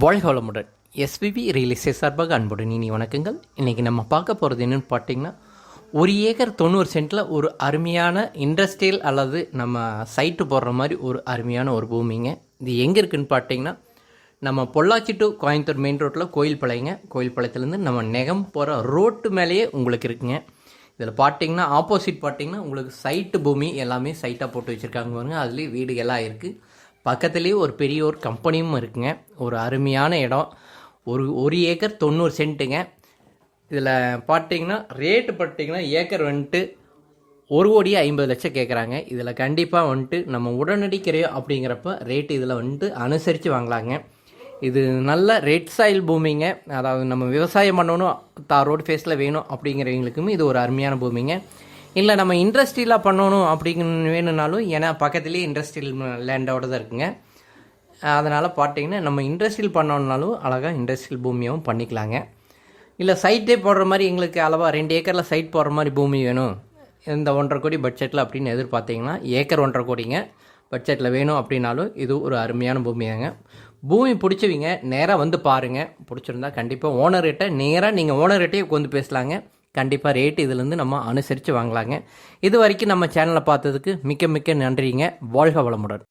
வாழ்க வளமுடன் SPB real estate சார்பாக அன்புடன் இனி வணக்கங்கள். இன்றைக்கி நம்ம பார்க்க போகிறது என்னென்னு பார்த்தீங்கன்னா ஒரு ஏக்கர் தொண்ணூறு சென்ட்டில் ஒரு அருமையான இண்டஸ்ட்ரியல் அல்லது நம்ம சைட்டு போடுற மாதிரி ஒரு அருமையான ஒரு பூமிங்க. இது எங்கே இருக்குதுன்னு பார்த்தீங்கன்னா நம்ம பொள்ளாச்சி டு கோயம்புத்தூர் மெயின் ரோட்டில் கோயில் பாளையங்க கோயில் பாளையத்துலேருந்து நம்ம நெகம் போகிற ரோட்டு மேலேயே உங்களுக்கு இருக்குங்க. இதில் பார்த்தீங்கன்னா ஆப்போசிட் பார்த்தீங்கன்னா உங்களுக்கு சைட்டு பூமி எல்லாமே சைட்டாக போட்டு வச்சுருக்காங்க பாருங்க. அதுலேயும் வீடு எல்லாம் இருக்குது பக்கத்துலேயே ஒரு பெரிய ஒரு கம்பெனியும் இருக்குங்க. ஒரு அருமையான இடம். ஒரு ஒரு ஏக்கர் தொண்ணூறு சென்ட்டுங்க. இதில் பார்த்தீங்கன்னா ரேட்டு பார்த்தீங்கன்னா ஏக்கர் வந்துட்டு ஒரு கோடி ஐம்பது லட்சம் கேட்குறாங்க இதில் கண்டிப்பாக வந்துட்டு நம்ம உடனடி அப்படிங்கிறப்ப ரேட்டு இதில் வந்துட்டு அனுசரித்து வாங்கலாங்க. இது நல்ல ரெட் சாயில் பூமிங்க. அதாவது நம்ம விவசாயம் பண்ணணும் தா ரோடு ஃபேஸில் வேணும் அப்படிங்கிறவங்களுக்குமே இது ஒரு அருமையான பூமிங்க. இல்லை நம்ம இண்டஸ்ட்ரியலாக பண்ணணும் அப்படிங்கன்னு வேணும்னாலும் ஏன்னா பக்கத்துலேயே இண்டஸ்ட்ரியல் லேண்டோட தான் இருக்குங்க. அதனால் பார்த்தீங்கன்னா நம்ம இண்டஸ்ட்ரியல் பண்ணோம்னாலும் அழகாக இண்டஸ்ட்ரியல் பூமியாகவும் பண்ணிக்கலாங்க. இல்லை சைட்டே போடுற மாதிரி எங்களுக்கு அளவாக ரெண்டு ஏக்கரில் சைட் போடுற மாதிரி பூமி வேணும். இந்த ஒன்றரை கோடி பட்ஜெட்டில் அப்படின்னு எதிர்பார்த்தீங்கன்னா ஏக்கர் ஒன்றரை கோடிங்க பட்ஜெட்டில் வேணும் அப்படின்னாலும் இது ஒரு அருமையான பூமியாங்க. பூமி பிடிச்சவங்க நேராக வந்து பாருங்கள் பிடிச்சிருந்தா கண்டிப்பாக ஓனர்கிட்ட நேராக நீங்கள் ஓனர்கிட்டே உட்காந்து பேசலாங்க. கண்டிப்பாக ரேட் இதுலேருந்து நம்ம அனுசரித்து வாங்கலாங்க. இது வரைக்கும் நம்ம சேனலை பார்த்ததுக்கு மிக்க மிக்க நன்றிங்க. வாழ்க வளமுடன்.